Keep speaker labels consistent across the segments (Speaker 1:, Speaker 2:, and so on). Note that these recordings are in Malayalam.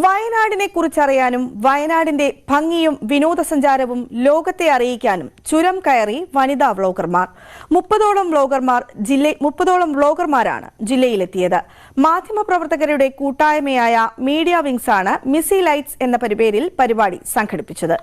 Speaker 1: വയനാടിനെ കുറിച്ചറിയാനും വയനാടിന്റെ ഭംഗിയും വിനോദസഞ്ചാരവും ലോകത്തെ അറിയിക്കാനും ചുരം കയറി വനിതാ വ്ളോഗർമാർ. മുപ്പതോളം വ്ളോഗർമാർ ജില്ല മുപ്പതോളം വ്ളോഗർമാരാണ് ജില്ലയിലെത്തിയത്. മാധ്യമപ്രവർത്തകരുടെ കൂട്ടായ്മയായ മീഡിയ വിങ്സ് ആണ് മിസി ലൈറ്റ്സ് എന്ന പരിപേരിൽ പരിപാടി സംഘടിപ്പിച്ചത്.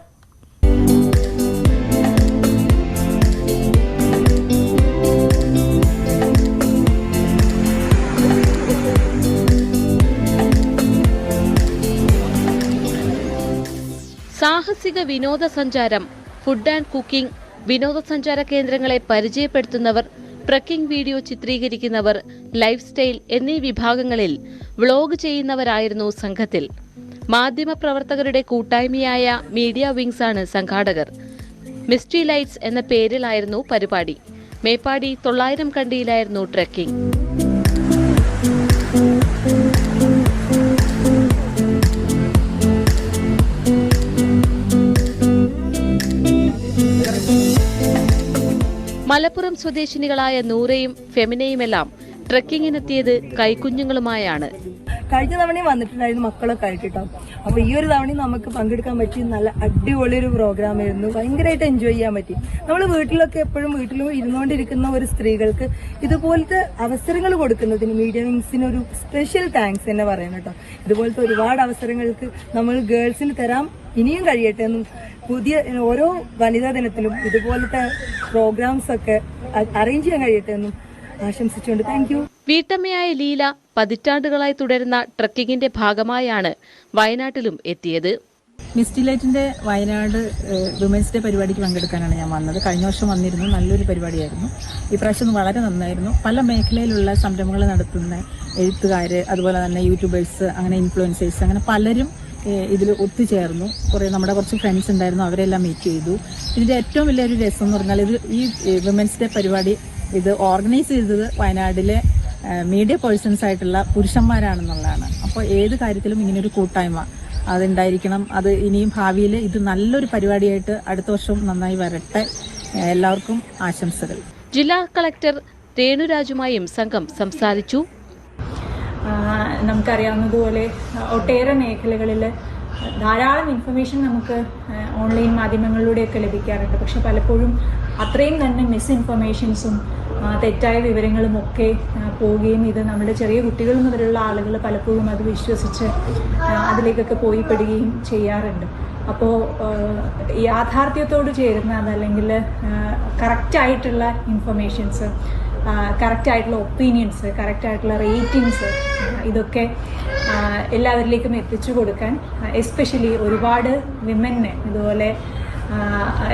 Speaker 2: സാഹസിക വിനോദസഞ്ചാരം ഫുഡ് ആൻഡ് കുക്കിംഗ് വിനോദസഞ്ചാര കേന്ദ്രങ്ങളെ പരിചയപ്പെടുത്തുന്നവർ ട്രക്കിംഗ് വീഡിയോ ചിത്രീകരിക്കുന്നവർ ലൈഫ് സ്റ്റൈൽ എന്നീ വിഭാഗങ്ങളിൽ വ്ളോഗ് ചെയ്യുന്നവരായിരുന്നു സംഘത്തിൽ. മാധ്യമപ്രവർത്തകരുടെ കൂട്ടായ്മയായ മീഡിയ വിങ്സ് ആണ് സംഘാടകർ. മിസ്ട്രി ലൈറ്റ്സ് എന്ന പേരിലായിരുന്നു പരിപാടി. മേപ്പാടി തൊള്ളായിരം കണ്ടിയിലായിരുന്നു ട്രക്കിംഗ് മലപ്പുറം സ്വദേശിനികളായ നൂറയും ഫെമിനയുമെല്ലാം ട്രക്കിങ്ങിനെത്തിയത് കൈക്കുഞ്ഞുങ്ങളുമായാണ്.
Speaker 3: കഴിഞ്ഞ തവണയും വന്നിട്ടുണ്ടായിരുന്നു മക്കളൊക്കെ ആയിട്ട് കേട്ടോ അപ്പൊ ഈ ഒരു തവണയും നമുക്ക് പങ്കെടുക്കാൻ പറ്റി. നല്ല അടിപൊളി ഒരു പ്രോഗ്രാം ആയിരുന്നു. ഭയങ്കരമായിട്ട് എൻജോയ് ചെയ്യാൻ പറ്റി. നമ്മൾ വീട്ടിലൊക്കെ എപ്പോഴും വീട്ടിലും ഇരുന്നുകൊണ്ടിരിക്കുന്ന ഒരു സ്ത്രീകൾക്ക് ഇതുപോലത്തെ അവസരങ്ങൾ കൊടുക്കുന്നതിന് മീഡിയ വിങ്സിന് ഒരു സ്പെഷ്യൽ താങ്ക്സ് തന്നെ പറയണം കേട്ടോ. ഇതുപോലത്തെ ഒരുപാട് അവസരങ്ങൾക്ക് നമ്മൾ ഗേൾസിന് തരാം. ഇനിയും കഴിയട്ടെ എന്നും പുതിയ ഓരോ വനിതാ ദിനത്തിലും ഇതുപോലത്തെ പ്രോഗ്രാംസ് ഒക്കെ അറേഞ്ച് ചെയ്യാൻ കഴിയട്ടെ എന്നും ആശംസിച്ചുകൊണ്ട് താങ്ക് യു
Speaker 2: വീട്ടമ്മയായ ലീല പതിറ്റാണ്ടുകളായി തുടരുന്ന ട്രക്കിങ്ങിന്റെ ഭാഗമായാണ് വയനാട്ടിലും എത്തിയത്.
Speaker 4: മിസ്റ്റി ലൈറ്റിന്റെ വയനാട് വിമൻസ് ഡേ പരിപാടിക്ക് പങ്കെടുക്കാനാണ് ഞാൻ വന്നത്. കഴിഞ്ഞ വർഷം വന്നിരുന്നു. നല്ലൊരു പരിപാടിയായിരുന്നു. ഈ പ്രാവശ്യം വളരെ നന്നായിരുന്നു. പല മേഖലയിലുള്ള സംരംഭങ്ങൾ നടത്തുന്ന എഴുത്തുകാർ അതുപോലെ തന്നെ യൂട്യൂബേഴ്സ് അങ്ങനെ ഇൻഫ്ലുവൻസേഴ്സ് അങ്ങനെ പലരും ഇതിൽ ഒത്തുചേർന്നു. കുറേ നമ്മുടെ കുറച്ച് ഫ്രണ്ട്സ് ഉണ്ടായിരുന്നു. അവരെല്ലാം മീറ്റ് ചെയ്തു. ഇതിന്റെ ഏറ്റവും വലിയൊരു രസം എന്ന് പറഞ്ഞാൽ ഇത് ഈ വിമൻസ് ഡേ പരിപാടി ഇത് ഓർഗനൈസ് ചെയ്തത് വയനാട്ടിലെ മീഡിയ പേഴ്സൺസ് ആയിട്ടുള്ള പുരുഷന്മാരാണെന്നുള്ളതാണ്. അപ്പോൾ ഏത് കാര്യത്തിലും ഇങ്ങനൊരു കൂട്ടായ്മ അതുണ്ടായിരിക്കണം. അത് ഇനിയും ഭാവിയിൽ ഇത് നല്ലൊരു പരിപാടിയായിട്ട് അടുത്ത വർഷവും നന്നായി വരട്ടെ. എല്ലാവർക്കും ആശംസകൾ.
Speaker 2: ജില്ലാ കളക്ടർ രേണുരാജുമായും സംഘം സംസാരിച്ചു.
Speaker 5: നമുക്കറിയാവുന്നതുപോലെ ഒട്ടേറെ മേഖലകളിൽ ധാരാളം ഇൻഫർമേഷൻ നമുക്ക് ഓൺലൈൻ മാധ്യമങ്ങളിലൂടെയൊക്കെ ലഭിക്കാറുണ്ട്. പക്ഷെ പലപ്പോഴും അത്രയും തന്നെ മിസ് ഇൻഫർമേഷൻസും ആ, തെറ്റായ വിവരങ്ങളും ഒക്കെ പോവുകയും ഇത് നമ്മുടെ ചെറിയ കുട്ടികൾ മുതലുള്ള ആളുകൾ പലപ്പോഴും അത് വിശ്വസിച്ച് അതിലേക്കൊക്കെ പോയി പെടുകയും ചെയ്യാറുണ്ട് അപ്പോൾ യാഥാർത്ഥ്യത്തോട് ചേരുന്ന അതല്ലെങ്കിൽ കറക്റ്റായിട്ടുള്ള ഇൻഫർമേഷൻസ് കറക്റ്റായിട്ടുള്ള ഒപ്പീനിയൻസ് കറക്റ്റായിട്ടുള്ള റേറ്റിംഗ്സ് ഇതൊക്കെ എല്ലാവരിലേക്കും എത്തിച്ചു കൊടുക്കാൻ എസ്പെഷ്യലി ഒരുപാട് വിമന്നെ ഇതുപോലെ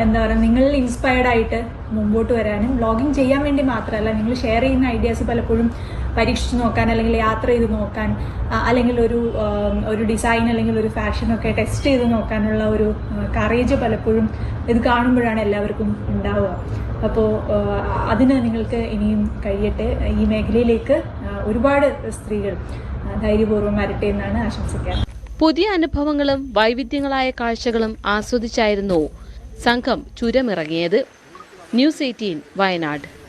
Speaker 5: എന്താ പറയുക നിങ്ങൾ ഇൻസ്പയർഡ് ആയിട്ട് മുമ്പോട്ട് വരാനും വ്ളോഗിങ് ചെയ്യാൻ വേണ്ടി മാത്രമല്ല നിങ്ങൾ ഷെയർ ചെയ്യുന്ന ഐഡിയാസ് പലപ്പോഴും പരീക്ഷിച്ച് നോക്കാൻ അല്ലെങ്കിൽ യാത്ര ചെയ്ത് നോക്കാൻ അല്ലെങ്കിൽ ഒരു ഒരു ഡിസൈൻ അല്ലെങ്കിൽ ഒരു ഫാഷനൊക്കെ ടെസ്റ്റ് ചെയ്ത് നോക്കാനുള്ള ഒരു കറേജ് പലപ്പോഴും ഇത് കാണുമ്പോഴാണ് എല്ലാവർക്കും ഉണ്ടാവുക. അപ്പോൾ അതിന് നിങ്ങൾക്ക് ഇനിയും കഴിയട്ടെ. ഈ മേഖലയിലേക്ക് ഒരുപാട് സ്ത്രീകൾ ധൈര്യപൂർവം വരട്ടെ എന്നാണ് ആശംസിക്കാറ്
Speaker 2: പുതിയ അനുഭവങ്ങളും വൈവിധ്യങ്ങളായ കാഴ്ചകളും ആസ്വദിച്ചായിരുന്നു സംഘം ചുരമിറങ്ങിയത് ന്യൂസ് എയ്റ്റീൻ വയനാട്